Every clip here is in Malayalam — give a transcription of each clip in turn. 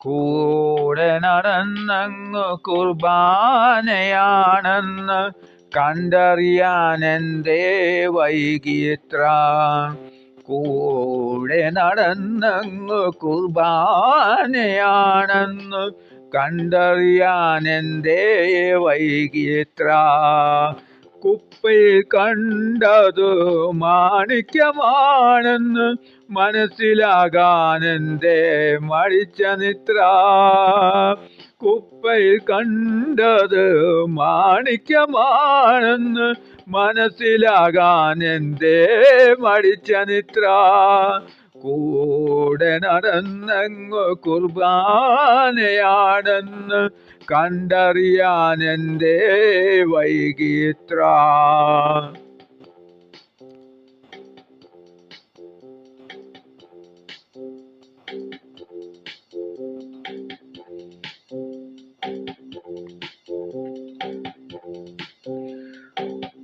കൂടെ നടന്നങ്ങ് കുർബാനയാണെന്ന് കണ്ടറിയാൻ എന്തേ വൈകിത്ര കൂടെ നടന്നങ്ങ് കുർബാനയാണെന്ന് കണ്ടറിയാൻ എന്തേ വൈകിത്ര കുപ്പയിൽ കണ്ടതു മാണിക്യമാണെന്ന് മനസ്സിലാകാൻ എന്തേ മടിച്ച നിത്ര കുപ്പയിൽ കണ്ടത് മാണിക്യമാണെന്ന് മനസ്സിലാകാൻ എന്തേ മടിച്ച നിത്ര കൂടെ നടന്നങ്ങ് കുർബാനയാണെന്ന് കണ്ടറിയാൻ എന്തേ വൈകിത്ര.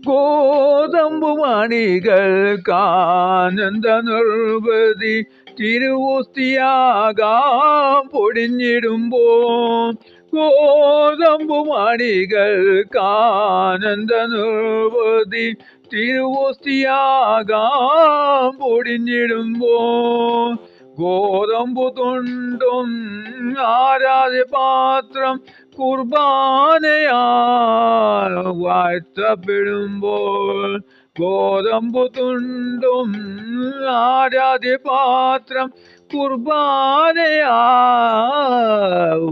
ഗോതമ്പു മണികൾക്കാനന്ദ നിർവതി തിരുവോസ്തിയാകാം പൊടിഞ്ഞിടുമ്പോ കോതമ്പു മണികൾ കാനന്ദ നിർവതി തിരുവോസ്തിയാകാം പൊടിഞ്ഞിടുമ്പോ ഗോതമ്പു തുണ്ടും ആരാധ്യപാത്രം കുർബാനയാൽ വാഴ്ത്തപ്പെടുമ്പോൾ ഗോതമ്പു തുണ്ടും ആരാധ്യപാത്രം കുർബാനയാൽ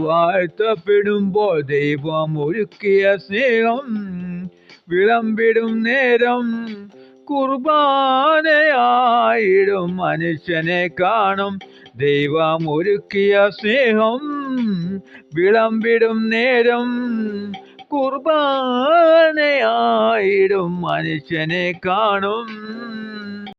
വാഴ്ത്തപ്പെടുമ്പോൾ ദൈവം ഒരുക്കിയ സ്നേഹം വിളമ്പിടും നേരം കുർബാനയായിടും മനുഷ്യനെ കാണും ദൈവം ഒരുക്കിയ സ്നേഹം വിളമ്പിടും നേരം കുർബാനയായിടും മനുഷ്യനെ കാണും.